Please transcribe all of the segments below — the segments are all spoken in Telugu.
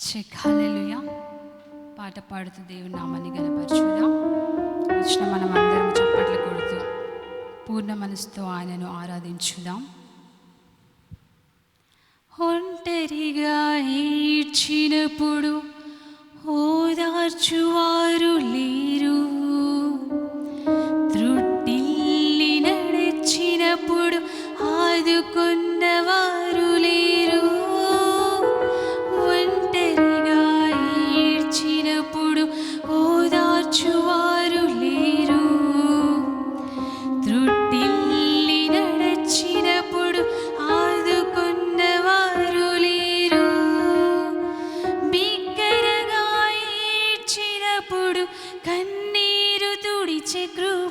చెక్కాలెలుయ పాట పాడుతూ దేవుని నామాన్ని గనపరచుదాం. వచ్చిన మనం అందరం చప్పట్లు కొడుతూ పూర్ణ మనసుతో ఆయనను ఆరాధించుదాం. ఒంటరిగా ఈడ్చినప్పుడు ఓదార్చువారు లేరు. త్రుట్టిల్లి నడిచినప్పుడు ఆదుకున్నవారు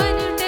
when you.